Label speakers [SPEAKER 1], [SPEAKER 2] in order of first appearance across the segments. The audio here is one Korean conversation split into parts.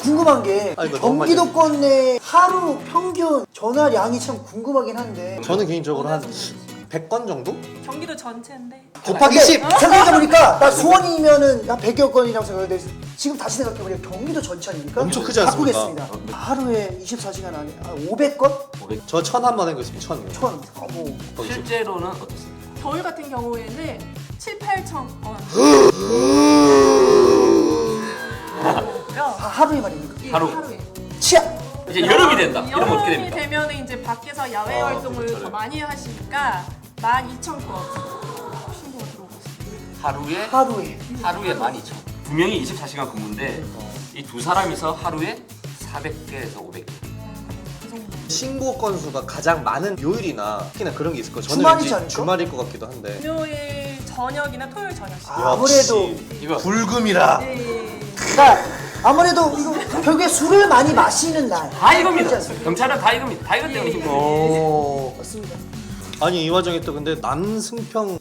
[SPEAKER 1] 궁금한 게
[SPEAKER 2] 아,
[SPEAKER 1] 경기도권 내 하루 평균 전화량이 참 궁금하긴 한데
[SPEAKER 2] 저는 개인적으로 한 100건 정도?
[SPEAKER 3] 경기도 전체인데
[SPEAKER 2] 곱하기
[SPEAKER 1] 근데
[SPEAKER 2] 10!
[SPEAKER 1] 생각해 보니까 나 수원이면은 한 100여 건이라고 생각했는데 지금 다시 생각해 보니까 경기도 전체 아닙니까?
[SPEAKER 2] 엄청 크지 않습니까?
[SPEAKER 1] 바꾸겠습니다 하루에 24시간 안에 한 500건?
[SPEAKER 2] 저 천 한번 해보겠습니다. 천.
[SPEAKER 1] 천? 어, 뭐.
[SPEAKER 4] 실제로는 어떻습니까?
[SPEAKER 3] 겨울 같은 경우에는 7, 8천 건.
[SPEAKER 1] 아, 하루에 말입니까?
[SPEAKER 3] 예,
[SPEAKER 4] 하루.
[SPEAKER 3] 하루에.
[SPEAKER 1] 치아!
[SPEAKER 4] 이제 여름이 된다. 이러면 어떻게
[SPEAKER 3] 여름이
[SPEAKER 4] 됩니까?
[SPEAKER 3] 되면 이제 밖에서 야외
[SPEAKER 4] 아,
[SPEAKER 3] 활동을
[SPEAKER 4] 그렇죠.
[SPEAKER 3] 더 많이 하시니까 12,000건 신고가 들어오고 있습니다.
[SPEAKER 4] 하루에
[SPEAKER 1] 하루에
[SPEAKER 4] 하루에 12,000. 두 명이 24시간 근무인데 이 두 사람이서 하루에 400개에서 500개.
[SPEAKER 3] 그 정도.
[SPEAKER 2] 신고 건수가 가장 많은 요일이나 특히나 그런 게 있을 거예요. 저는
[SPEAKER 1] 주말이지
[SPEAKER 2] 왠지
[SPEAKER 1] 않을까?
[SPEAKER 2] 주말일 것 같기도 한데.
[SPEAKER 3] 금요일 저녁이나 토요일 저녁씩.
[SPEAKER 1] 아, 아무래도
[SPEAKER 4] 이거
[SPEAKER 2] 불금이라.
[SPEAKER 3] 네.
[SPEAKER 1] 그러니까 아무래도 이거 결국에 술을 많이 마시는 날
[SPEAKER 4] 다 이겁니다. 경찰은 다 이겁니다. 다 이것 때문에
[SPEAKER 3] 예,
[SPEAKER 4] 힘
[SPEAKER 3] 예.
[SPEAKER 4] 들
[SPEAKER 2] 어.
[SPEAKER 1] 맞습니다
[SPEAKER 2] 아니 이 와중에 또 근데 남승평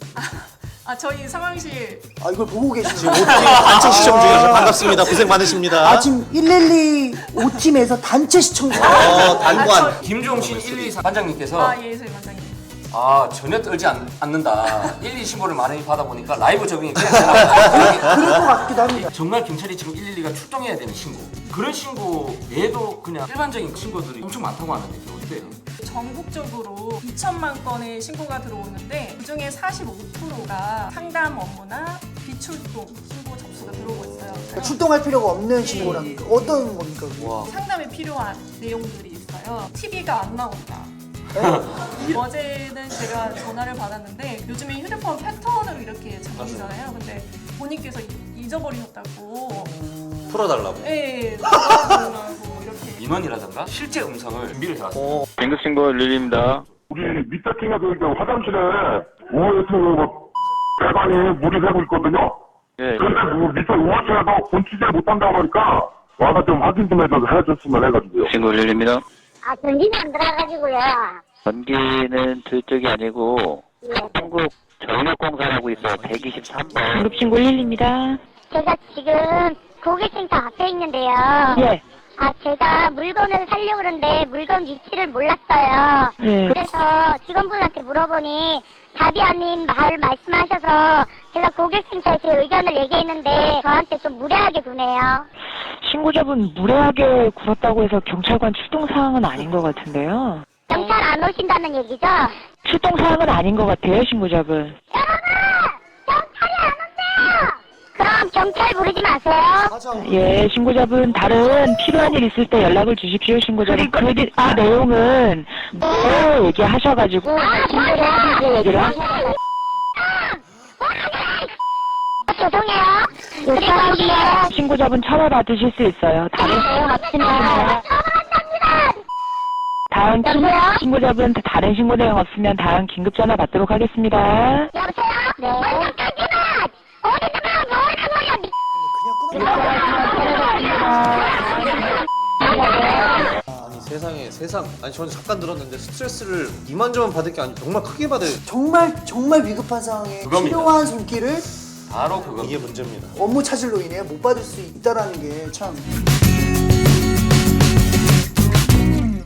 [SPEAKER 3] 아 저희 상황실
[SPEAKER 1] 아 이걸 보고 계시죠
[SPEAKER 2] 지금 5팀 단체 시청 중이어서 반갑습니다. 고생 많으십니다.
[SPEAKER 1] 아 지금 112 5팀에서 단체 시청 중
[SPEAKER 2] 어, 단관.
[SPEAKER 4] 김종신 124 반장님께서
[SPEAKER 3] 아 예술 원장님.
[SPEAKER 4] 아 전혀 떨지 않, 않는다. 112 신고를 많이 받아보니까 라이브 적응이 되는구나.
[SPEAKER 1] 그럴 것 같기도 합니다
[SPEAKER 4] 정말 경찰이 지금 112가 출동해야 되는 신고. 그런 신고 외에도 그냥 일반적인 신고들이 엄청 많다고 하는데 이게 어때요?
[SPEAKER 3] 전국적으로 2천만 건의 신고가 들어오는데 그중에 45%가 상담 업무나 비출동 신고 접수가 들어오고 있어요.
[SPEAKER 1] 출동할 필요가 없는 신고랍니까 어떤 겁니까 그게?
[SPEAKER 2] 와.
[SPEAKER 3] 상담에 필요한 내용들이 있어요. TV가 안 나온다. 어제는 제가 전화를 받았는데 요즘에 휴대폰 패턴으로 이렇게 잠기잖아요. 근데 본인께서 잊어버리셨다고.
[SPEAKER 2] 풀어달라고.
[SPEAKER 3] 예, 전화하고 이렇게.
[SPEAKER 4] 민원이라든가 실제 음성을 준비를 해왔어요.
[SPEAKER 2] 어.
[SPEAKER 5] 긴급 신고 릴리입니다.
[SPEAKER 6] 우리 밑에 층에 그 화장실에 우에서 뭐 배관이 물이 새고 있거든요.
[SPEAKER 5] 예,
[SPEAKER 6] 그런데 그 밑에 우아실에서 본치질 못한다고 하니까 와서 좀 확인 좀 해줘, 해줬으면 해가지고요.
[SPEAKER 5] 신고 릴리입니다.
[SPEAKER 7] 아, 전기는 안 들어가가지고요.
[SPEAKER 5] 전기는 저쪽이 아니고
[SPEAKER 7] 예.
[SPEAKER 5] 한국 전력공사라고 있어 123번.
[SPEAKER 8] 긴급신고 1입니다.
[SPEAKER 7] 제가 지금 고객센터 앞에 있는데요.
[SPEAKER 8] 예.
[SPEAKER 7] 아, 제가 물건을 사려고 그러는데 물건 위치를 몰랐어요.
[SPEAKER 8] 예.
[SPEAKER 7] 그래서 직원분한테 물어보니 답이 아닌 말 말씀하셔서 제가 고객센터에 제 의견을 얘기했는데 저한테 좀 무례하게 구네요.
[SPEAKER 8] 신고자분 무례하게 굴었다고 해서 경찰관 출동 사항은 아닌 것 같은데요.
[SPEAKER 7] 경찰 안 오신다는 얘기죠?
[SPEAKER 8] 출동 사항은 아닌 것 같아요, 신고자분.
[SPEAKER 7] 여러분! 경찰이 안 온대요! 그럼 경찰 부르지 마세요.
[SPEAKER 8] 예, 신고자분 다른 필요한 일 있을 때 연락을 주십시오, 신고자분. 그, 그 내용은 뭐 얘기하셔가지고
[SPEAKER 7] 아,
[SPEAKER 8] 신고자분께 얘기를 하셔.
[SPEAKER 7] 죄송해요. 그리고
[SPEAKER 8] 신고자분 처벌 받으실 수 있어요. 다른
[SPEAKER 7] 없습니다.
[SPEAKER 8] 다음 신-
[SPEAKER 7] 여보세요?
[SPEAKER 8] 신고자분 다른 신고 내용 없으면 다음 긴급 전화 받도록 하겠습니다.
[SPEAKER 7] 여보세요? 네. 잠깐만! 어디다가 뭐라는 거야? 미-
[SPEAKER 2] 아니 세상에 세상. 아니 저는 잠깐 들었는데 스트레스를 이만저만 받을 게 아니고 정말 크게 받을.
[SPEAKER 1] 정말 정말 위급한 상황에. 필요한 손길을
[SPEAKER 4] 바로 그거.
[SPEAKER 2] 이게 문제입니다.
[SPEAKER 1] 업무 차질로 인해 못 받을 수 있다라는 게 참